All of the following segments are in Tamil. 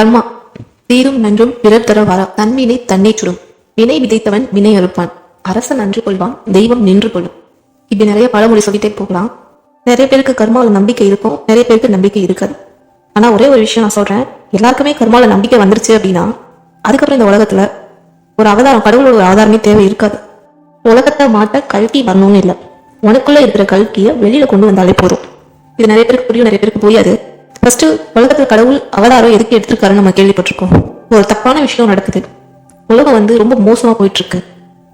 கர்மா. தீரும் நன்றும் பிறர் தர வர தன்வினை தன்னை சுடும். வினை விதைத்தவன் வினை அறுப்பான். அரசன் நன்று கொள்வான் தெய்வம் நின்று கொள்ளும். இப்படி நிறைய பழமொழி சொல்லிட்டே போகலாம். நிறைய பேருக்கு கர்மாவில் நம்பிக்கை இருக்கும் நிறைய பேருக்கு நம்பிக்கை இருக்காது. ஆனா ஒரே ஒரு விஷயம் நான் சொல்றேன். எல்லாருக்குமே கர்மாவில் நம்பிக்கை வந்துருச்சு அப்படின்னா அதுக்கப்புறம் இந்த உலகத்துல ஒரு அவதாரம் கடவுளோட ஒரு அவதாரமே தேவை இருக்காது. உலகத்தை மாட்ட கல்கி வரணும்னு இல்லை. உனக்குள்ள இருக்கிற கல்கியை வெளியில கொண்டு வந்தாலே போதும். இது நிறைய பேருக்கு புரியும் நிறைய பேருக்கு புரியாது. ஃபர்ஸ்ட் உலகத்தில் கடவுள் அவதாரம் எதுக்கு எடுத்திருக்காருன்னு நம்ம கேள்விப்பட்டிருக்கோம். ஒரு தப்பான விஷயம் நடக்குது. உலகம் வந்து ரொம்ப மோசமா போயிட்டு இருக்கு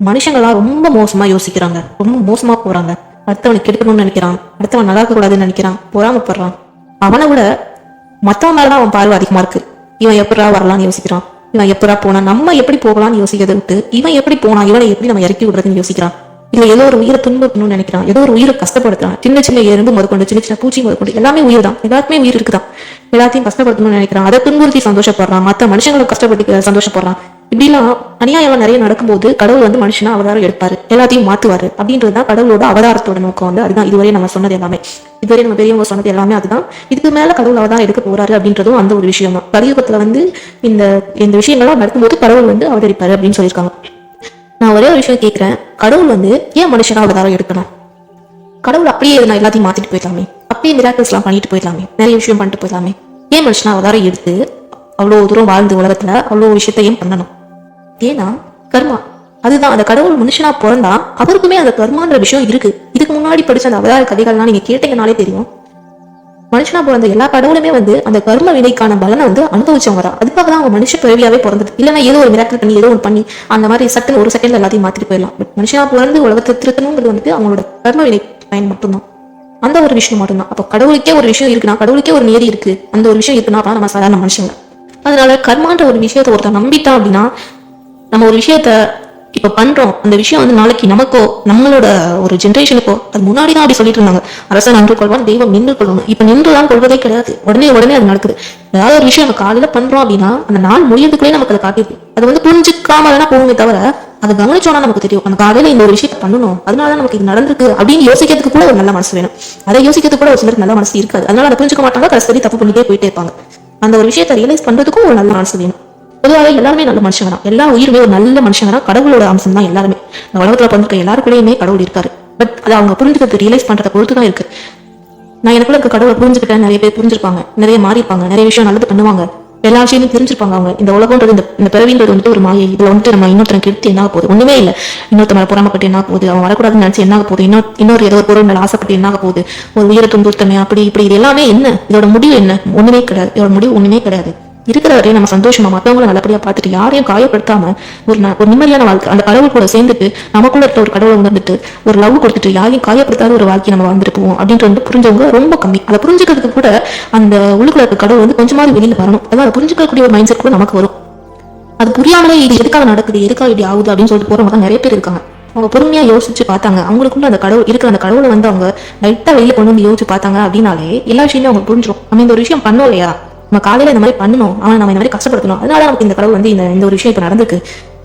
மனுஷங்களா ரொம்ப மோசமா யோசிக்கிறாங்க. ரொம்ப மோசமா போறாங்க. அடுத்தவனை கெடுக்கணும்னு நினைக்கிறான். அடுத்தவன் நல்லா இருக்க கூடாதுன்னு நினைக்கிறான். பொறாமப்படுறான். அவனை விட மத்தவன் மேலதான் அவன் பார்வை அதிகமா இருக்கு. இவன் எப்படா வரலாம்னு யோசிக்கிறான். இவன் எப்படா போனா நம்ம எப்படி போகலாம்னு யோசிக்கிறத விட்டு இவன் எப்படி போனா இவனை எப்படி நம்ம இறக்கி விடுறதுன்னு யோசிக்கிறான். இதுல ஏதோ ஒரு உயிரை துன்புறுத்தணும்னு நினைக்கிறான். ஏதோ ஒரு உயிரை கஷ்டப்படுத்துறான். சின்ன சின்ன எறும்பு முதற்கொண்டு சின்ன சின்ன பூச்சி முதற்கொண்டு எல்லாமே உயிர் தான் எல்லாருக்குமே உயிர் இருக்குதான். எல்லாத்தையும் கஷ்டப்படுத்தணும்னு நினைக்கிறான். அதை துன்புறுத்தி சந்தோஷப்படுறான். மற்ற மனுஷங்களை கஷ்டப்பட்டு சந்தோஷப்படுறான். இப்படிலாம் அநியாயம் நிறைய நடக்கும்போது கடவுள் வந்து மனுஷனா அவதாரம் எடுப்பாரு. எல்லாத்தையும் மாத்துவாரு. அப்படின்றதுதான் கடவுளோட அவதாரத்தோட நோக்கம் வந்து அதுதான். இதுவரை நம்ம சொன்னது எல்லாமே. இதுவரை நம்ம பெரியவங்க சொன்னது எல்லாமே அதுதான். இதுக்கு மேல கடவுள் அவதாரம் எடுக்க போறாரு அப்படின்றதும் அந்த ஒரு விஷயம் தான் கலியுகத்துல வந்து இந்த இந்த விஷயங்கள்லாம் நடக்கும்போது கடவுள் வந்து அவதரிப்பாரு அப்படின்னு சொல்லியிருக்காங்க. நான் ஒரே ஒரு விஷயம் கேட்குறேன் கடவுள் வந்து ஏன் மனுஷனா அவதாரம் எடுக்கணும்? கடவுள் அப்படியே நான் எல்லாத்தையும் மாத்திட்டு போயிடலாமே. அப்படியே மிராக்கிள்ஸ் பண்ணிட்டு போயிடலாமே. நிறைய விஷயம் பண்ணிட்டு போயிடலாமே. ஏன் மனுஷனா அவதாரம் எடுத்து அவ்வளோ தூரம் வாழ்ந்து உலகத்துல அவ்வளோ விஷயத்த ஏன் பண்ணணும்? ஏன்னா கர்மா. அதுதான் அந்த கடவுள் மனுஷனா பிறந்தா அவருக்குமே அந்த கர்மான்ற விஷயம் இருக்கு. இதுக்கு முன்னாடி படிச்ச அந்த அவதார கதைகள்லாம் நீங்க கேட்டீங்கனாலே தெரியும். மனுஷனா பிறந்த எல்லா கடவுளுமே வந்து அந்த கர்ம வினைக்கான பலனை வந்து அனுபவிச்சவங்க தான். அதுக்காக தான் அவங்க மனுஷ பிறவியாவே பிறந்தது. இல்லைன்னா ஏதோ ஒரு மிராக்கல் பண்ணி ஏதோ ஒன்று பண்ணி அந்த மாதிரி சட்டன் ஒரு செகண்ட்ல எல்லாத்தையும் மாத்திட்டு போயிடலாம். பட் மனுஷனா பிறந்து உலகத்தை திருத்தணுங்கிறது வந்துட்டு அவங்களோட கர்ம வினை பயன் மட்டும்தான். அந்த ஒரு விஷயம் மட்டும்தான். அப்போ கடவுளுக்கே ஒரு விஷயம் இருக்குன்னா கடவுளுக்கே ஒரு நேரி இருக்கு. அந்த ஒரு விஷயம் இருக்குன்னா அப்ப நம்ம சாதாரண மனுஷங்க. அதனால கர்மான்ற ஒரு விஷயத்த ஒருத்தன் நம்பிட்டான் அப்படின்னா நம்ம ஒரு விஷயத்த இப்போ பண்றோம். அந்த விஷயம் வந்து நாளைக்கு நமக்கோ நம்மளோட ஒரு ஜென்ரேஷனுக்கோ அது முன்னாடி தான் அப்படி சொல்லிட்டு இருந்தாங்க. அரசன் நின்று கொள்வான் தெய்வம் நின்று கொள்ளணும். நின்று நின்றுலாம் கொள்வதே கிடையாது. உடனே உடனே அது நடக்குது. ஏதாவது ஒரு விஷயம் நம்ம காலையில பண்றோம் அப்படின்னா அந்த நாள் முடியறதுக்குள்ளே நமக்கு அதை காட்டிடுது. அது வந்து புரிஞ்சுக்காம வேணா போகுமே தவிர அதை கவனிச்சோம்னா நமக்கு தெரியும். அந்த காலையில இந்த ஒரு விஷயத்தை பண்ணணும். அதனால தான் நமக்கு இது நடந்திருக்கு அப்படின்னு யோசிக்கிறதுக்கு கூட ஒரு நல்ல மனசு வேணும். அதை யோசிக்கிறதுக்கு கூட ஒரு சிலருக்கு நல்ல மனசு இருக்காது. அதனால அதை புரிஞ்சுக்க மாட்டாங்க கடைசி தப்பு பண்ணிட்டே போயிட்டே இருப்பாங்க. அந்த ஒரு விஷயத்தை ரியலைஸ் பண்றதுக்கும் ஒரு நல்ல மனசு வேணும். பொதுவாகவே எல்லாருமே நல்ல மனுஷங்க தான். எல்லா உயிருமே ஒரு நல்ல மனுஷங்க தான். கடவுளோட அம்சம் தான் எல்லாருமே. இந்த உலகத்துல பிறந்திருக்க எல்லாருக்குள்ளேயுமே கடவுள் இருக்காரு. பட் அதை அவங்க புரிஞ்சுக்கிறது ரியலைஸ் பண்றதை பொறுத்து தான் இருக்கு. நான் எனக்குள்ள இருக்க கடவுளை புரிஞ்சுக்கிட்டேன். நிறைய பேர் புரிஞ்சிருப்பாங்க. நிறைய மாறிப்பாங்க நிறைய விஷயம் நல்லது பண்ணுவாங்க. எல்லா விஷயமும் தெரிஞ்சிருப்பாங்க அவங்க. இந்த உலகம்ன்றது இந்த இந்த பிறவின்றது வந்துட்டு ஒரு மாயை. இதுல வந்துட்டு நம்ம இன்னொருத்தன் கெடுத்து என்ன போகுது? ஒண்ணுமே இல்லை. இன்னொருத்த மேல பொறாமப்பட்டு என்ன போகுது? அவன் வரக்கூடாதுன்னு நினைச்சு என்ன போகுது? இன்னொரு இன்னொரு ஏதோ ஒரு பொருள் மேல ஆசைப்பட்டு என்ன ஆக போகுது? ஒரு உயிரை துன்புறுத்தமே அப்படி இப்படி. இது எல்லாமே என்ன? இதோட முடிவு என்ன? ஒண்ணுமே கிடையாது. இதோட முடிவு ஒண்ணுமே கிடையாது. இருக்கிற வரையும் நம்ம சந்தோஷமா மத்தவங்களை நல்லபடியா பார்த்துட்டு யாரையும் காயப்படுத்தாம ஒரு ஒரு நிம்மதியான வாழ்க்கை அந்த கடவுள் கூட சேர்ந்துட்டு நமக்குள்ள இருக்க ஒரு கடவுளை உணர்ந்துட்டு ஒரு லவ் கொடுத்துட்டு யாரையும் காயப்படுத்தாத ஒரு வாழ்க்கையை நம்ம வாழ்ந்துட்டு போவோம் அப்படின்ட்டு வந்து புரிஞ்சவங்க ரொம்ப கம்மி. அதை புரிஞ்சுக்கிறதுக்கு கூட அந்த உள்ளுக்குள்ள இருக்க கடவுள் வந்து கொஞ்சமாவது வெளியில வரணும். அதான் அதை புரிஞ்சுக்கக்கூடிய ஒரு மைண்ட் செட் கூட நமக்கு வரும். அது புரியாமலே இது எதுக்காக நடக்குது எதுக்காக இப்படி ஆகுது அப்படின்னு சொல்லிட்டு போறவங்க தான் நிறைய பேர் இருக்காங்க. அவங்க பொறுமையா யோசிச்சு பார்த்தாங்க. அவங்களுக்குள்ள அந்த கடவுள் இருக்கிற அந்த கடவுளை வந்து அவங்க லைட்டா வெளியில கொண்டு வந்து யோசிச்சு பார்த்தாங்க அப்படின்னாலே எல்லா விஷயமும் அவங்க புரிஞ்சிடும் நம்ம இந்த ஒரு விஷயம் பண்ணோம் இல்லையா? நம்ம காலையில இந்த மாதிரி பண்ணணும். அவனை நம்ம இந்த மாதிரி கஷ்டப்படுத்தணும். அதனால நமக்கு இந்த கடவுள் வந்து இந்த இந்த ஒரு விஷயம் இப்போ நடந்திருக்கு.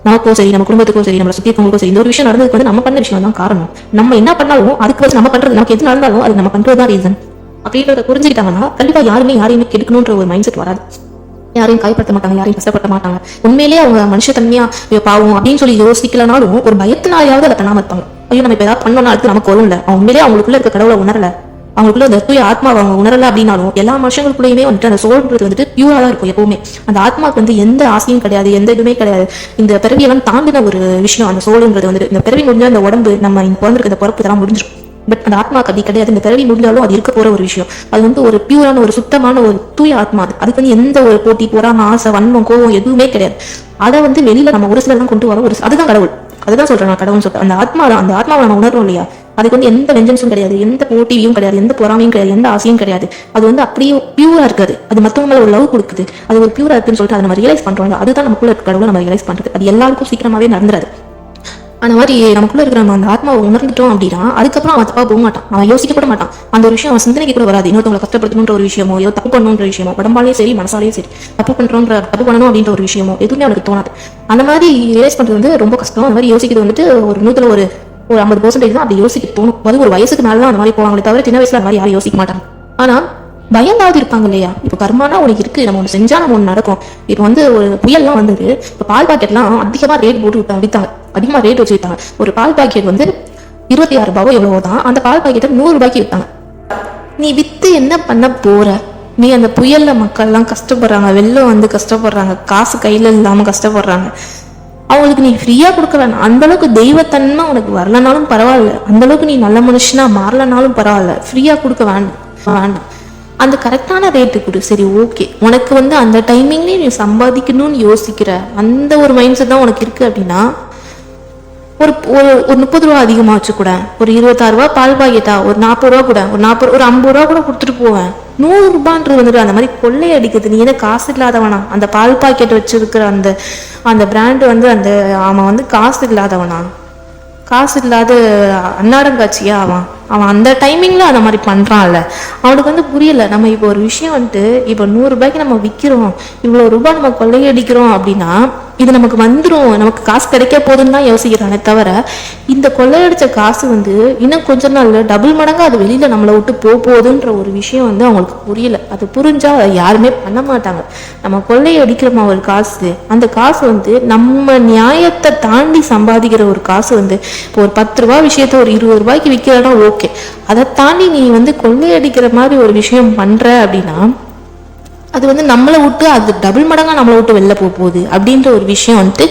நமக்கும் சரி நம்ம குடும்பத்துக்கும் சரி நம்ம சுத்தி இருக்கவங்களுக்கும் சரி இந்த ஒரு விஷயம் நடந்ததுக்கு வந்து நம்ம பண்ண விஷயம் தான் காரணம். நம்ம என்ன பண்ணாலும் அதுக்கு வச்சு நம்ம பண்றது நமக்கு எது நடந்தாலும் அது நம்ம பண்றது தான் ரீசன் அப்படின்றத புரிஞ்சுக்கிட்டாங்கன்னா கண்டிப்பா யாருமே யாரையுமே கெடுக்கணுன்ற ஒரு மைண்ட் செட் வராது. யாரையும் காயப்படுத்த மாட்டாங்க யாரையும் கஷ்டப்படுத்த மாட்டாங்க. உண்மையிலேயே அவங்க மனுஷத்தன்மையா ஐயோ பாவம் அப்படின்னு சொல்லி யோசிக்கலனாலும் ஒரு பயத்தினாலையாவது அதை பண்ணாம இருப்பாங்க. ஐயோ நம்ம இப்போ ஏதாவது பண்ணோம்னா அடுத்து நமக்கு வரும்ல அவங்க உண்மையிலேயே அவங்களுக்குள்ள இருக்க கடவுளை உணரல. அவங்களுக்குள்ள அந்த தூய ஆத்மாவை அவங்க உணரல அப்படின்னாலும் எல்லா மனுஷங்களுக்குள்ளயுமே வந்துட்டு அந்த சோல்ன்றது வந்துட்டு பியூரா தான் இருக்கும் எப்பவுமே. அந்த ஆத்மாவுக்கு வந்து எந்த ஆசையும் கிடையாது எந்த இதுவுமே கிடையாது. இந்த பிறவியெல்லாம் தாண்டின ஒரு விஷயம் அந்த சோலுன்றது வந்துட்டு. இந்த பிறவி முடிஞ்ச அந்த உடம்பு நம்ம இந்த பிறந்திருக்க இந்த பிறப்பு தான் முடிஞ்சிடும் பட் அந்த ஆத்மா அப்படி கிடையாது. இந்த பிறவி முடிஞ்சாலும் அது இருக்க போற ஒரு விஷயம். அது வந்து ஒரு பியூரான ஒரு சுத்தமான ஒரு தூய ஆத்மா அது. அதுக்கு வந்து எந்த ஒரு போட்டி போறாம ஆசை வன்மம் கோவம் எதுவுமே கிடையாது. அதை வந்து வெளியில நம்ம ஒரு சிலர் தான் கொண்டு வரோம். ஒரு அதுதான் கடவுள். அதுதான் சொல்றேன் நான் கடவுள்னு சொல்றேன். அந்த ஆத்மா தான் அந்த ஆத்மாவை நம்ம உணர்றோம் இல்லையா? அதுக்கு வந்து எந்த வெஞ்சன்ஸும் கிடையாது எந்த போட்டியும் கிடையாது எந்த பொறாமையும் கிடையாது எந்த ஆசையும் கிடையாது. அது வந்து அப்படியே பியூரா இருக்காது. அது மத்தவங்க ஒரு லவ் கொடுக்குது. அது ஒரு பியூரா இருக்குன்னு சொல்லிட்டு அதை நம்ம ரியலைஸ் பண்றோம் அதுதான் நமக்குள்ள இருக்க கடவுளை நம்ம ரியலைஸ் பண்றது. அது எல்லாருக்கும் சீக்கிரமாவே நடந்துராது. அந்த மாதிரி நமக்குள்ள இருக்கிற நம்ம அந்த ஆத்மாவை உணர்ந்துட்டோம் அப்படின்னா அதுக்கப்புறம் அவன் தப்பா போக மாட்டான் அவன் யோசிக்க கூட மாட்டான். அந்த ஒரு விஷயம் அவன் சிந்தனைக்கு கூட வராது. இன்னொருத்தவங்களை கஷ்டப்படுத்தணுன்ற ஒரு விஷயமோ ஏதோ தப்பு பண்ணணுன்ற விஷயமோ உடம்பாலேயும் சரி மனசாலேயும் சரி தப்பு பண்றோன்ற தப்பு பண்ணணும் அப்படின்ற ஒரு விஷயமோ எதுவுமே அவனுக்கு தோணாது. அந்த மாதிரி ரியலைஸ் பண்றது வந்து ரொம்ப கஷ்டம். அந்த மாதிரி யோசிக்கிறது வந்துட்டு ஒரு நூத்துல ஒரு ஒரு ஐம்பது பர்சன்டேஜ் தான் அப்படி யோசிக்க தோணும். அது ஒரு வயசுக்கு மேலே தான் அந்த மாதிரி போவாங்களே தவிர சின்ன வயசுல அந்த மாதிரி யாரும் யோசிக்க மாட்டாங்க. ஆனால் பயந்தாவது இருப்பாங்க இல்லையா? இப்போ கர்மானா உனக்கு இருக்கு நம்ம ஒன்று செஞ்சா நம்ம ஒன்று நடக்கும். இப்போ வந்து ஒரு புயல்லாம் வந்தது இப்போ பால் பாக்கெட்லாம் அதிகமாக ரேட் போட்டு விட்டாங்க விற்றாங்க அதிகமாக ரேட் வச்சு வித்தாங்க. ஒரு பால் பாக்கெட் வந்து இருபத்தி ஆறு ரூபாவோ எவ்வளவோ தான் அந்த பால் பாக்கெட்டை நூறு ரூபாய்க்கு விற்றாங்க நீ விற்று என்ன பண்ண போற? நீ அந்த புயல்ல மக்கள்லாம் கஷ்டப்படுறாங்க வெளில வந்து கஷ்டப்படுறாங்க காசு கையில் இல்லாமல் கஷ்டப்படுறாங்க. அவங்களுக்கு நீ ஃப்ரீயாக கொடுக்க அந்தளவுக்கு தெய்வத்தன்மை உனக்கு வரலனாலும் பரவாயில்ல. அந்தளவுக்கு நீ நல்ல மனுஷனாக மாறலனாலும் பரவாயில்ல. ஃப்ரீயாக கொடுக்க வேண்டாம். வேண்டாம். அந்த கரெக்டான ரேட்டு கொடு. சரி ஓகே உனக்கு வந்து அந்த டைமிங்லேயே நீ சம்பாதிக்கணும்னு யோசிக்கிற. அந்த ஒரு மைண்ட் செட் தான் உனக்கு இருக்குது அப்படின்னா ஒரு ஒரு ஒரு முப்பது ரூபா அதிகமாக வச்சுக்கூட. ஒரு இருபத்தாறு ரூபா பால் பாக்கெட்டா ஒரு நாற்பது ரூபா கூட ஒரு நாற்பது ஒரு ஐம்பது ரூபா கூட கொடுத்துட்டு போவேன். நூறு ரூபான்றது வந்துட்டு அந்த மாதிரி கொள்ளையடிக்குது நீ என்ன காசு இல்லாதவனா? அந்த பால் பாக்கெட் வச்சிருக்கிற அந்த அந்த பிராண்டு வந்து அந்த அவன் வந்து காசு இல்லாதவனா? காசு இல்லாத அன்னாடங்காட்சியா அவன்? அவன் அந்த டைமிங்ல அந்த மாதிரி பண்றான்ல. அவனுக்கு வந்து புரியல. நம்ம இப்போ ஒரு விஷயம் வந்துட்டு இப்போ நூறு ரூபாய்க்கு நம்ம விற்கிறோம் இவ்வளோ ரூபாய் நம்ம கொள்ளையடிக்கிறோம் அப்படின்னா இது நமக்கு வந்துடும் நமக்கு காசு கிடைக்க போதுன்னு தான் யோசிக்கிறானே தவிர இந்த கொள்ளையடிச்ச காசு வந்து இன்னும் கொஞ்ச நாள்ல டபுள் மடங்காக அது வெளியில நம்மளை விட்டு போக போகுதுன்ற ஒரு விஷயம் வந்து அவங்களுக்கு புரியல. அது புரிஞ்சா அதை யாருமே பண்ண மாட்டாங்க. நம்ம கொள்ளையடிக்கிறோமா ஒரு காசு? அந்த காசு வந்து நம்ம நியாயத்தை தாண்டி சம்பாதிக்கிற ஒரு காசு வந்து இப்போ ஒரு பத்து ரூபா விஷயத்த ஒரு இருபது ரூபாய்க்கு விற்கிறனா ஓகே. அதை தாண்டி நீ வந்து கொள்ளையடிக்கிற மாதிரி ஒரு விஷயம் பண்ற அப்படின்னா அது வந்து நம்மளை விட்டு அது டபுள் மடங்காக நம்மளை விட்டு வெளில போக போகுது அப்படின்ற ஒரு விஷயம் வந்துட்டு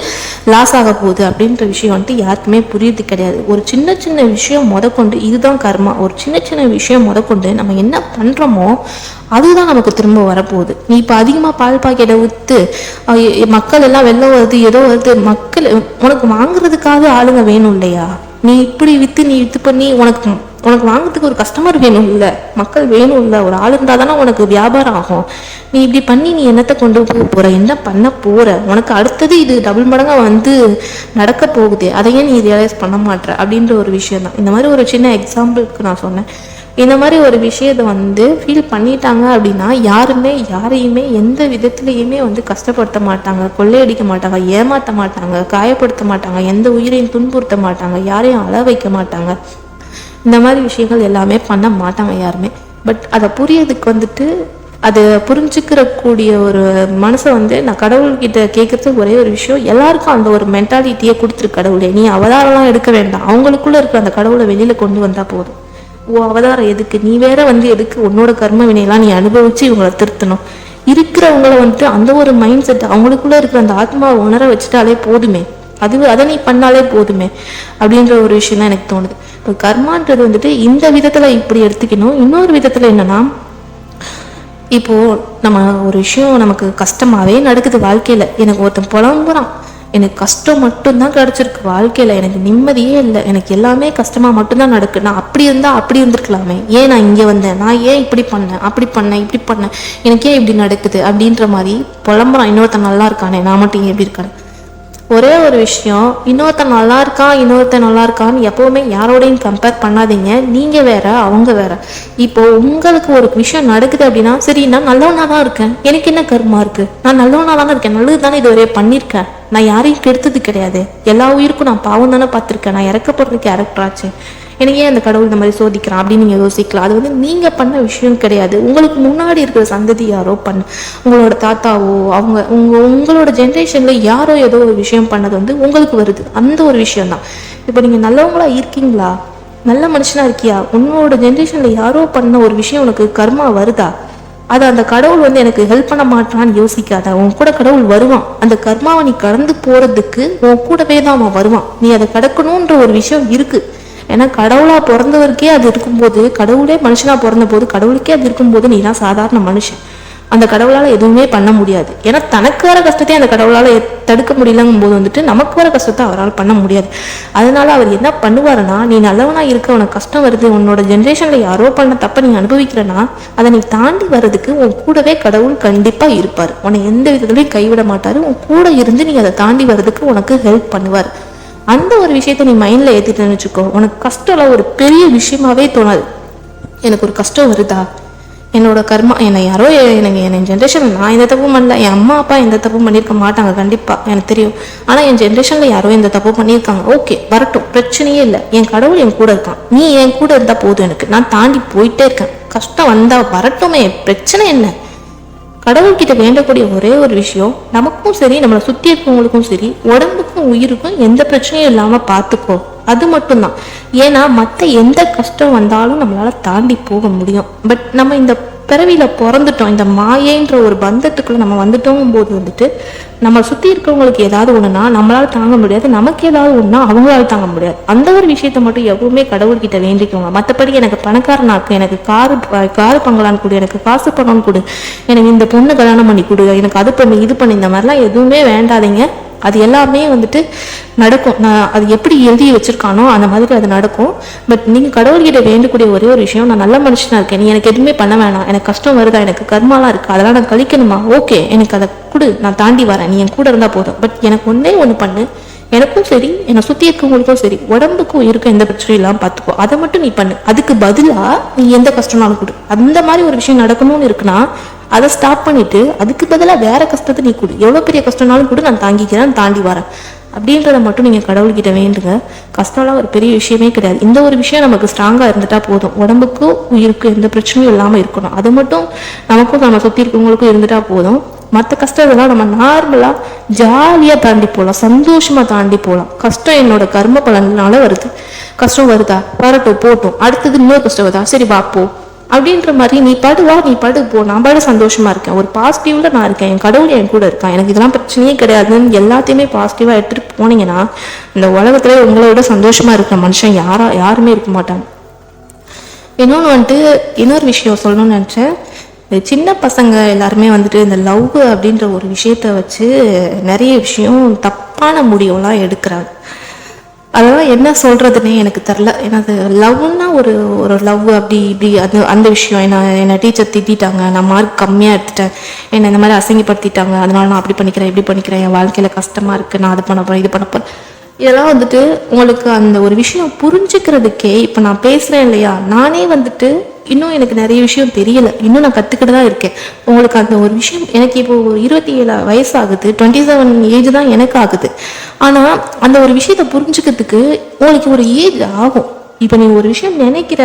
லாஸ் ஆக போகுது அப்படின்ற விஷயம் வந்துட்டு யாருக்குமே புரியுது கிடையாது. ஒரு சின்ன சின்ன விஷயம் முதற்கொண்டு இதுதான் கர்மா. ஒரு சின்ன சின்ன விஷயம் முதற்கொண்டு நம்ம என்ன பண்ணுறோமோ அதுதான் நமக்கு திரும்ப வரப்போகுது. நீ இப்போ அதிகமாக பால் பாக்கெட்டை விற்று மக்கள் எல்லாம் வெளில வருது ஏதோ வருது மக்கள் உனக்கு வாங்குறதுக்காக ஆளுங்க வேணும் இல்லையா? நீ இப்படி விற்று நீ இது பண்ணி உனக்கு உனக்கு வாங்கிறதுக்கு ஒரு கஸ்டமர் வேணும் இல்லை மக்கள் வேணும் இல்லை ஒரு ஆள் இருந்தால் தானே உனக்கு வியாபாரம் ஆகும். நீ இப்படி பண்ணி நீ என்னத்தை கொண்டு போக போற? என்ன பண்ண போற? உனக்கு அடுத்தது இது டபுள் மடங்காக வந்து நடக்க போகுது. அதையே நீ ரியலைஸ் பண்ண மாட்ற. அப்படின்ற ஒரு விஷயம் தான். இந்த மாதிரி ஒரு சின்ன எக்ஸாம்பிளுக்கு நான் சொன்னேன். இந்த மாதிரி ஒரு விஷயத்தை வந்து ஃபீல் பண்ணிட்டாங்க அப்படின்னா யாருமே யாரையுமே எந்த விதத்துலையுமே வந்து கஷ்டப்படுத்த மாட்டாங்க. கொள்ளையடிக்க மாட்டாங்க ஏமாற்ற மாட்டாங்க காயப்படுத்த மாட்டாங்க எந்த உயிரையும் துன்புறுத்த மாட்டாங்க யாரையும் அள வைக்க மாட்டாங்க. இந்த மாதிரி விஷயங்கள் எல்லாமே பண்ண மாட்டாங்க யாருமே. பட் அதை புரியறதுக்கு வந்துட்டு அதை புரிஞ்சுக்கிற கூடிய ஒரு மனசை வந்து நான் கடவுள்கிட்ட கேட்கறது ஒரே ஒரு விஷயம். எல்லாருக்கும் அந்த ஒரு மென்டாலிட்டியை கொடுத்துரு கடவுளே. நீ அவதாரம்லாம் எடுக்க வேண்டாம். அவங்களுக்குள்ள இருக்கிற அந்த கடவுளை வெளியில கொண்டு வந்தா போதும். ஓ அவதாரம் எதுக்கு? நீ வேற வந்து எதுக்கு உன்னோட கர்ம வினையெல்லாம் நீ அனுபவிச்சு இவங்களை திருத்தணும். இருக்கிறவங்கள வந்துட்டு அந்த ஒரு மைண்ட் செட் அவங்களுக்குள்ள இருக்கிற அந்த ஆத்மாவை உணர வச்சுட்டாலே போதுமே. அது அதை நீ பண்ணாலே போதுமே. அப்படின்ற ஒரு விஷயம் தான் எனக்கு தோணுது. இப்போ கர்மான்றது வந்துட்டு இந்த விதத்தில் இப்படி எடுத்துக்கணும். இன்னொரு விதத்தில் என்னன்னா இப்போது நம்ம ஒரு விஷயம் நமக்கு கஷ்டமாகவே நடக்குது வாழ்க்கையில். எனக்கு ஒருத்தன் புலம்புறான். எனக்கு கஷ்டம் மட்டும்தான் கிடச்சிருக்கு வாழ்க்கையில். எனக்கு நிம்மதியே இல்லை. எனக்கு எல்லாமே கஷ்டமாக மட்டும்தான் நடக்கு. நான் அப்படி இருந்தால் அப்படி இருந்திருக்கலாமே. ஏன் நான் இங்கே வந்தேன்? நான் ஏன் இப்படி பண்ணேன்? அப்படி பண்ணேன் இப்படி பண்ணேன்? எனக்கு ஏன் இப்படி நடக்குது? அப்படின்ற மாதிரி புலம்புறான். இன்னொருத்தன் நல்லா இருக்கானே. நான் மட்டும் ஏன் இப்படி ஒரே ஒரு விஷயம் இன்னொருத்தன் நல்லா இருக்கான் இன்னொருத்தன் நல்லா இருக்கான்னு எப்போவுமே யாரோடையும் கம்பேர் பண்ணாதீங்க. நீங்கள் வேற அவங்க வேற. இப்போ உங்களுக்கு ஒரு விஷயம் நடக்குது அப்படின்னா சரி நான் நல்லவனா தான் இருக்கேன். எனக்கு என்ன கர்மா இருக்கு? நான் நல்லவனா தானே இருக்கேன். நல்லது தானே இதுவரை பண்ணியிருக்கேன். நான் யாரையும் கெடுத்தது கிடையாது. எல்லா உயிருக்கும் நான் பாவம் தானே பார்த்துருக்கேன். நான் இறக்கப்படுற கேரக்டராச்சு எனக்கு ஏன் அந்த கடவுள் இந்த மாதிரி சோதிக்கிறான் அப்படின்னு நீங்க யோசிக்கலாம். அது வந்து நீங்க பண்ண விஷயம் கிடையாது. உங்களுக்கு முன்னாடி இருக்கிற சந்ததி யாரோ பண்ண உங்களோட தாத்தாவோ அவங்க உங்க உங்களோட ஜென்ரேஷன்ல யாரோ ஏதோ ஒரு விஷயம் பண்ணது வந்து உங்களுக்கு வருது. அந்த ஒரு விஷயம் தான் இப்போ நீங்க நல்லவங்களா இருக்கீங்களா? நல்ல மனுஷனா இருக்கியா? உன்னோட ஜென்ரேஷன்ல யாரோ பண்ண ஒரு விஷயம் உனக்கு கர்மா வருதா? அது அந்த கடவுள் வந்து எனக்கு ஹெல்ப் பண்ண மாட்டான்னு யோசிக்காத. உன் கூட கடவுள் வருவான். அந்த கர்மாவை நீ கடந்து போறதுக்கு உன் கூடவே தான் அவன் வருவான். நீ அதை கடக்கணுன்ற ஒரு விஷயம் இருக்குது ஏன்னா கடவுளாக பிறந்தவருக்கே அது இருக்கும்போது கடவுளே மனுஷனாக பிறந்த போது கடவுளுக்கே அது இருக்கும்போது நீ தான் சாதாரண மனுஷன். அந்த கடவுளால் எதுவுமே பண்ண முடியாது. ஏன்னா தனக்கு வர கஷ்டத்தை அந்த கடவுளால் தடுக்க முடியலங்கும் போது வந்துட்டு நமக்கு வர கஷ்டத்தை அவரால் பண்ண முடியாது. அதனால அவர் என்ன பண்ணுவாருன்னா நீ நல்லவனாக இருக்க உனக்கு கஷ்டம் வருது உன்னோட ஜென்ரேஷனில் யாரோ பண்ண தப்ப நீ அனுபவிக்கிறனா அதை நீ தாண்டி வர்றதுக்கு உன் கூடவே கடவுள் கண்டிப்பாக இருப்பார். உன்னை எந்த விதத்துலையும் கைவிட மாட்டார். உன் கூட இருந்து நீ அதை தாண்டி வர்றதுக்கு உனக்கு ஹெல்ப் பண்ணுவார். அந்த ஒரு விஷயத்த நீ மைண்டில் ஏற்றிட்டேன்னு வச்சுக்கோ. உனக்கு கஷ்டம்லாம் ஒரு பெரிய விஷயமாவே தோணாது. எனக்கு ஒரு கஷ்டம் வருதா? என்னோட கர்மா என்னை யாரோ எனக்கு என் ஜென்ரேஷனில் நான் எந்த தப்பும் பண்ணல. என் அம்மா அப்பா எந்த தப்பும் பண்ணியிருக்க மாட்டாங்க. கண்டிப்பாக எனக்கு தெரியும். ஆனால் என் ஜென்ரேஷனில் யாரோ எந்த தப்பும் பண்ணியிருக்காங்க. ஓகே வரட்டும். பிரச்சனையே இல்லை. என் கடவுள் என் கூட இருக்கான். நீ என் கூட இருந்தால் போதும் எனக்கு. நான் தாண்டி போயிட்டே இருக்கேன். கஷ்டம் வந்தால் வரட்டுமே. பிரச்சனை என்ன? கடவுள்கிட்ட வேண்டக்கூடிய ஒரே ஒரு விஷயம் நமக்கும் சரி நம்மளை சுற்றி இருக்கவங்களுக்கும் சரி உடம்புக்கும் உயிருக்கும் எந்த பிரச்சனையும் இல்லாமல் பார்த்துக்கோ. அது மட்டும்தான். ஏன்னா மற்ற எந்த கஷ்டம் வந்தாலும் நம்மளால தாண்டி போக முடியும். பட் நம்ம இந்த பிறவியில பிறந்துட்டோம் இந்த மாயன்ற ஒரு பந்தத்துக்குள்ள நம்ம வந்துட்டோம் போது வந்துட்டு நம்ம சுற்றி இருக்கிறவங்களுக்கு ஏதாவது ஒன்றுனா நம்மளால் தாங்க முடியாது. நமக்கு ஏதாவது ஒன்றுனா அவங்களால தாங்க முடியாது. அந்த ஒரு விஷயத்த மட்டும் எப்பவுமே கடவுள்கிட்ட வேண்டிக்கோங்க. மற்றபடி எனக்கு பணக்காரனாக்கு எனக்கு காரு காரு பங்களான்னு கொடு எனக்கு காசு பணம்னு கொடு எனக்கு இந்த பொண்ணு கல்யாணம் பண்ணி கொடு எனக்கு அது பண்ணி இது பண்ணி இந்த மாதிரிலாம் எதுவுமே வேண்டாதீங்க. அது எல்லாமே வந்துட்டு நடக்கும். நான் அது எப்படி எழுதி வச்சிருக்கானோ அந்த மாதிரி அது நடக்கும். பட் நீங்கள் கடவுள்கிட்ட வேண்டக்கூடிய ஒரே ஒரு விஷயம் நான் நல்ல மனுஷனாக இருக்கேன். நீ எனக்கு எதுவுமே பண்ண வேணாம். எனக்கு கஷ்டம் வருதா? எனக்கு கர்மாலாம் இருக்குது அதெல்லாம் நான் கழிக்கணுமா? ஓகே எனக்கு அதை கொடு நான் தாண்டி வரேன். நீ என் கூட இருந்தால் போதும். பட் எனக்கு ஒன்றே ஒன்று பண்ணு. எனக்கும் சரி என்னை சுற்றி இருக்கவங்களுக்கும் சரி உடம்புக்கும் இருக்க எந்த பிரச்சனையும் இல்லாமல் பார்த்துக்கோ அதை மட்டும் நீ பண்ணு. அதுக்கு பதிலாக நீ எந்த கஷ்டம்னாலும் கொடு. அந்த மாதிரி ஒரு விஷயம் நடக்கணும்னு இருக்குன்னா அதை ஸ்டாப் பண்ணிட்டு அதுக்கு பதிலாக வேற கஷ்டத்தை நீ கொடு. எவ்வளோ பெரிய கஷ்டம்னாலும் கூட நான் தாங்கிக்கிறேன் தாண்டி வரேன். அப்படின்றத மட்டும் நீங்கள் கடவுள்கிட்ட வேண்டுங்க. கஷ்டம்லாம் ஒரு பெரிய விஷயமே கிடையாது. இந்த ஒரு விஷயம் நமக்கு ஸ்ட்ராங்காக இருந்துட்டா போதும். உடம்புக்கும் உயிருக்கும் எந்த பிரச்சனையும் இல்லாமல் இருக்கணும். அது மட்டும் நமக்கும் நம்ம சுற்றி இருக்கவங்களுக்கும் இருந்துட்டா போதும். மற்ற கஷ்டத்தெல்லாம் நம்ம நார்மலாக ஜாலியாக தாண்டி போகலாம் சந்தோஷமாக தாண்டி போகலாம் கஷ்டம் என்னோட கர்ம பலனால வருது. கஷ்டம் வருதா? வரட்டும் போட்டோம். அடுத்தது இன்னொரு கஷ்டம் வருதா? சரி வாப்போ அப்படின்ற மாதிரி நீ படுவா நீ படு போ. நான் பாடு சந்தோஷமா இருக்கேன். ஒரு பாசிட்டிவ்ல நான் இருக்கேன். என் கடவுள் என் கூட இருக்கான். எனக்கு இதெல்லாம் பிரச்சனையே கிடையாதுன்னு எல்லாத்தையுமே பாசிட்டிவா எடுத்துட்டு போனீங்கன்னா இந்த உலகத்துல உங்களோட சந்தோஷமா இருக்கிற மனுஷன் யாரா யாருமே இருக்க மாட்டாங்க. இன்னொன்று வந்துட்டு இன்னொரு விஷயம் சொல்லணும்னு நினச்சேன். இந்த சின்ன பசங்க எல்லாருமே வந்துட்டு இந்த லவ் அப்படின்ற ஒரு விஷயத்த வச்சு நிறைய விஷயம் தப்பான முடிவுலாம் எடுக்கிறாங்க. அதெல்லாம் என்ன சொல்கிறதுனே எனக்கு தெரில ஏன்னா அது லவ்னா ஒரு ஒரு லவ் அப்படி இப்படி அந்த அந்த விஷயம். என்ன என்னை டீச்சர் திட்டாங்க நான் மார்க் கம்மியாக எடுத்துட்டேன். என்னை இந்த மாதிரி அசிங்கப்படுத்திட்டாங்க அதனால நான் அப்படி பண்ணிக்கிறேன் இப்படி பண்ணிக்கிறேன் என் வாழ்க்கையில் கஷ்டமாக இருக்குது நான் அது பண்ண போகிறேன் இது பண்ண போகிறேன் இதெல்லாம் வந்துட்டு உங்களுக்கு அந்த ஒரு விஷயம் புரிஞ்சுக்கிறதுக்கே இப்போ நான் பேசுகிறேன் இல்லையா நானே வந்துட்டு இன்னும் எனக்கு நிறைய விஷயம் தெரியல. இன்னும் நான் கற்றுக்கிட்டு தான் இருக்கேன். உங்களுக்கு அந்த ஒரு விஷயம் எனக்கு இப்போ ஒரு இருபத்தி ஏழு வயசு ஆகுது டுவெண்ட்டி செவன் ஏஜ் தான் எனக்கு ஆகுது. ஆனால் அந்த ஒரு விஷயத்தை புரிஞ்சுக்கிறதுக்கு உங்களுக்கு ஒரு ஏஜ் ஆகும். இப்போ நீ ஒரு விஷயம் நினைக்கிற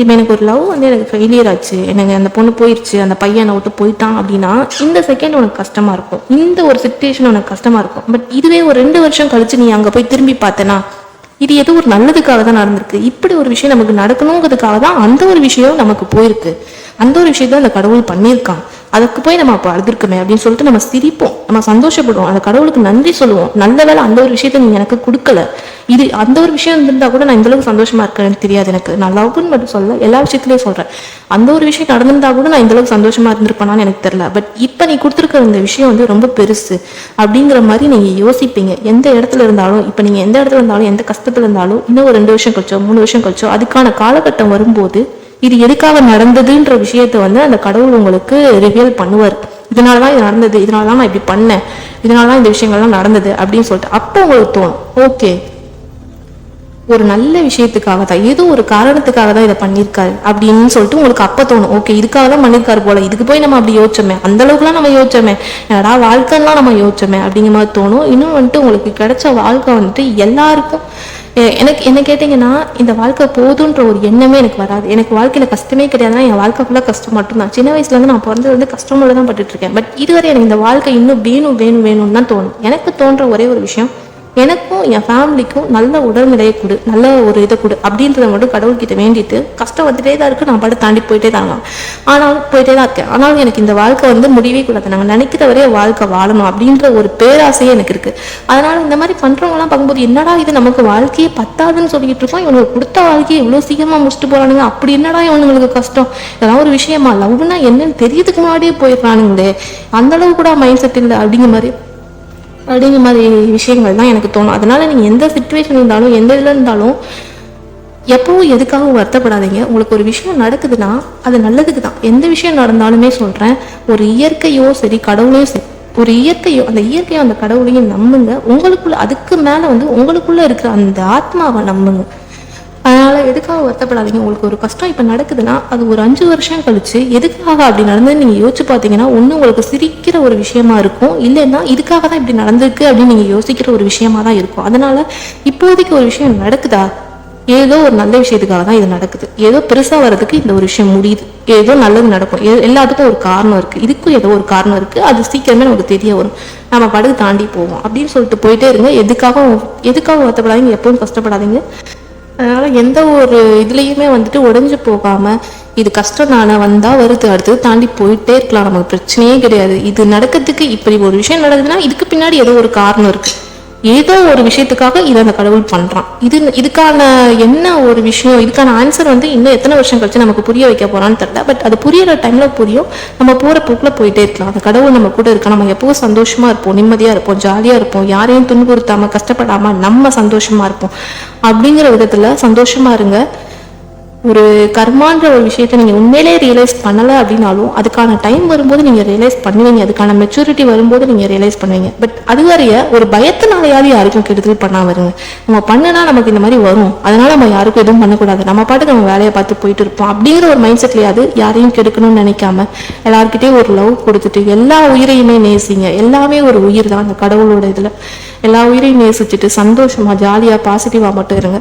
இப்போ எனக்கு ஒரு லவ் வந்து எனக்கு ஃபெயிலியர் ஆச்சு. எனக்கு அந்த பொண்ணு போயிடுச்சு அந்த பையன் விட்டு போயிட்டான் அப்படின்னா இந்த செகண்ட் உனக்கு கஷ்டமாக இருக்கும். இந்த ஒரு சுச்சுவேஷன் உனக்கு கஷ்டமாக இருக்கும். பட் இதுவே ஒரு ரெண்டு வருஷம் கழிச்சு நீ அங்கே போய் திரும்பி பார்த்தனா இது ஏதோ ஒரு நல்லதுக்காக தான் நடந்திருக்கு. இப்படி ஒரு விஷயம் நமக்கு நடக்கணுங்கிறதுக்காக தான் அந்த ஒரு விஷயம் நமக்கு போயிருக்கு. அந்த ஒரு விஷயத்த அந்த கடவுள் பண்ணியிருக்கான். அதுக்கு போய் நம்ம அப்போ அழுதுருக்கோமே அப்படின்னு சொல்லிட்டு நம்ம சிரிப்போம். நம்ம சந்தோஷப்படுவோம். அந்த கடவுளுக்கு நன்றி சொல்லுவோம். நல்ல வேலை அந்த ஒரு விஷயத்த நீ எனக்கு கொடுக்கல. இது அந்த ஒரு விஷயம் இருந்திருந்தா கூட நான் இந்தளவுக்கு சந்தோஷமா இருக்கேன்னு தெரியாது எனக்கு. நான் லவ்னு மட்டும் சொல்ல எல்லா விஷயத்துலையும் சொல்றேன். அந்த ஒரு விஷயம் நடந்திருந்தா கூட நான் இந்தளவுக்கு சந்தோஷமா இருந்திருப்பேனான்னு எனக்கு தெரியல. பட் இப்போ நீ கொடுத்துருக்க இந்த விஷயம் வந்து ரொம்ப பெருசு அப்படிங்கிற மாதிரி நீங்க யோசிப்பீங்க. எந்த இடத்துல இருந்தாலும் இப்போ நீங்க எந்த இடத்துல இருந்தாலும் எந்த கஷ்டத்துல இருந்தாலும் இன்னும் ஒரு ரெண்டு வருஷம் கழிச்சோ மூணு வருஷம் கழிச்சோ அதுக்கான காலகட்டம் வரும்போது இது எதுக்காக நடந்ததுன்ற விஷயத்த வந்து அந்த கடவுள் உங்களுக்கு ரிவியல் பண்ணுவார். இதனால தான் இது நடந்தது இதனால தான் நான் இப்படி பண்ணேன் இதனால தான் இந்த விஷயங்கள்லாம் நடந்தது அப்படின்னு சொல்லிட்டு அப்போ உங்களுக்கு தோணும் ஓகே ஒரு நல்ல விஷயத்துக்காக தான் ஏதோ ஒரு காரணத்துக்காக தான் இதை பண்ணியிருக்காரு அப்படின்னு சொல்லிட்டு உங்களுக்கு அப்போ தோணும் ஓகே இதுக்காக தான் பண்ணியிருக்காரு போல இதுக்கு போய் நம்ம அப்படி யோசிச்சோமே அந்த அளவுக்குலாம் நம்ம யோசிச்சோமே என்னடா வாழ்க்கைலாம் நம்ம யோசிச்சோமே அப்படிங்கிற மாதிரி தோணும். இன்னும் வந்துட்டு உங்களுக்கு கிடைச்ச வாழ்க்கை வந்துட்டு எல்லாருக்கும் எனக்கு என்ன கேட்டிங்கன்னா இந்த வாழ்க்கை போதுன்ற ஒரு எண்ணமே எனக்கு வராது. எனக்கு வாழ்க்கையில் கஷ்டமே கிடையாதுன்னா என் வாழ்க்கை ஃபுல்லாக கஷ்டம் மட்டும்தான். சின்ன வயசுல இருந்து நான் பிறந்தது வந்து கஷ்டமோடு தான் பட்டுட்டு இருக்கேன். பட் இதுவரை எனக்கு இந்த வாழ்க்கை இன்னும் வேணும் வேணும் வேணும்னு தான் தோணும். எனக்கு தோன்ற ஒரே ஒரு விஷயம் எனக்கும் என் ஃபேமிலிக்கும் நல்ல உடல்நிலையை கொடு நல்ல ஒரு இதை கொடு அப்படின்றத மட்டும் கடவுள்கிட்ட வேண்டிட்டு கஷ்டம் வந்துட்டே தான் இருக்கு. நான் பாட்டு தாண்டி போயிட்டே தான் இருக்கேன். ஆனாலும் போயிட்டே தான் இருக்கேன். ஆனாலும் எனக்கு இந்த வாழ்க்கை வந்து முடியவே கூடாது. நாங்கள் நினைக்கிற வரைய வாழ்க்கை வாழணும் அப்படின்ற ஒரு பேராசையே எனக்கு இருக்கு. அதனால இந்த மாதிரி பண்றவங்கலாம் பார்க்கும்போது என்னடா இது நமக்கு வாழ்க்கையே பத்தாதுன்னு சொல்லிட்டு இருக்கோம். இவனுக்கு கொடுத்த வாழ்க்கையை இவ்வளோ சீக்கிரமா முடிச்சுட்டு போறானுங்க. அப்படி என்னடா இவனுங்களுக்கு கஷ்டம்? இதெல்லாம் ஒரு விஷயமா? லவ்னா என்னன்னு தெரியறதுக்கு முன்னாடியே போயிடுறானுங்களே. அந்த அளவு கூட மைண்ட் செட் இல்லை அப்படிங்கிற மாதிரி அப்படிங்கிற மாதிரி விஷயங்கள் தான் எனக்கு தோணும். அதனால நீங்கள் எந்த சுச்சுவேஷன் இருந்தாலும் எந்த இதில் இருந்தாலும் எப்பவும் எதுக்காகவும் வருத்தப்படாதீங்க. உங்களுக்கு ஒரு விஷயம் நடக்குதுன்னா அது நல்லதுக்கு தான். எந்த விஷயம் நடந்தாலுமே சொல்கிறேன் ஒரு இயற்கையோ சரி கடவுளையும் சரி ஒரு இயற்கையோ அந்த இயற்கையோ அந்த கடவுளையும் நம்புங்க. உங்களுக்குள்ள அதுக்கு மேலே வந்து உங்களுக்குள்ளே இருக்கிற அந்த ஆத்மாவை நம்புங்க. அதனால எதுக்காக வருத்தப்படாதீங்க? உங்களுக்கு ஒரு கஷ்டம் இப்போ நடக்குதுன்னா அது ஒரு அஞ்சு வருஷம் கழிச்சு எதுக்காக அப்படி நடந்தது நீங்கள் யோசிச்சு பார்த்தீங்கன்னா ஒன்று உங்களுக்கு சிரிக்கிற ஒரு விஷயமா இருக்கும். இல்லைன்னா இதுக்காக தான் இப்படி நடந்திருக்கு அப்படின்னு நீங்கள் யோசிக்கிற ஒரு விஷயமா தான் இருக்கும். அதனால இப்போதைக்கு ஒரு விஷயம் நடக்குதா? ஏதோ ஒரு நல்ல விஷயத்துக்காக தான் இது நடக்குது. ஏதோ பெருசா வர்றதுக்கு இந்த ஒரு விஷயம் முடியுது. ஏதோ நல்லது நடக்கும். எல்லாத்துக்கும் ஒரு காரணம் இருக்கு. இதுக்கும் ஏதோ ஒரு காரணம் இருக்கு. அது சீக்கிரமே நமக்கு தெரிய வரும். நம்ம படுக்கு தாண்டி போவோம். அப்படின்னு சொல்லிட்டு போயிட்டே இருங்க. எதுக்காகவும் எதுக்காக வருத்தப்படாதீங்க. எப்பவும் கஷ்டப்படாதீங்க. அதனால் எந்த ஒரு இதுலேயுமே வந்துட்டு உடஞ்சி போகாமல் இது கஷ்டம் தானே வந்தால் வருது அடுத்தது தாண்டி போயிட்டே இருக்கலாம். நமக்கு பிரச்சனையே கிடையாது. இது நடக்கிறதுக்கு இப்படி ஒரு விஷயம் நடக்குதுன்னா இதுக்கு பின்னாடி ஏதோ ஒரு காரணம் இருக்குது ஏதோ ஒரு விஷயத்துக்காக இதை அந்த கடவுள் பண்றான். இது இதுக்கான என்ன ஒரு விஷயம் இதுக்கான ஆன்சர் வந்து இன்னும் எத்தனை வருஷம் கழிச்சு நமக்கு புரிய வைக்க போறான்னு தெரியல. பட் அது புரியிற டைம்ல புரியும். நம்ம போற போக்குல போயிட்டே இருக்கலாம். அந்த கடவுள் நம்ம கூட இருக்கா நம்ம எப்பவும் சந்தோஷமா இருப்போம் நிம்மதியா இருப்போம் ஜாலியா இருப்போம். யாரையும் துன்புறுத்தாம கஷ்டப்படாம நம்ம சந்தோஷமா இருப்போம். அப்படிங்கிற விதத்துல சந்தோஷமா இருங்க. ஒரு கர்மான்ற ஒரு விஷயத்தை நீங்கள் உண்மையிலே ரியலைஸ் பண்ணலை அப்படின்னாலும் அதுக்கான டைம் வரும்போது நீங்கள் ரியலைஸ் பண்ணுவீங்க. அதுக்கான மெச்சூரிட்டி வரும்போது நீங்கள் ரியலைஸ் பண்ணுவீங்க. பட் அது வரைய ஒரு பயத்தினாலையாவது யாருக்கும் கெடுதல் பண்ணாம வருங்க. நம்ம பண்ணுனா நமக்கு இந்த மாதிரி வரும். அதனால நம்ம யாருக்கும் எதுவும் பண்ணக்கூடாது. நம்ம பாட்டுக்கு நம்ம வேலையை பார்த்து போயிட்டு இருப்போம். அப்படிங்கிற ஒரு மைண்ட் செட்லையாவது யாரையும் கெடுக்கணும்னு நினைக்காம எல்லார்கிட்டயும் ஒரு லவ் கொடுத்துட்டு எல்லா உயிரையுமே நேசிங்க. எல்லாமே ஒரு உயிர் தான் அந்த கடவுளோட இதில். எல்லா உயிரையும் நேசிச்சுட்டு சந்தோஷமாக ஜாலியாக பாசிட்டிவாக மட்டும் இருங்க.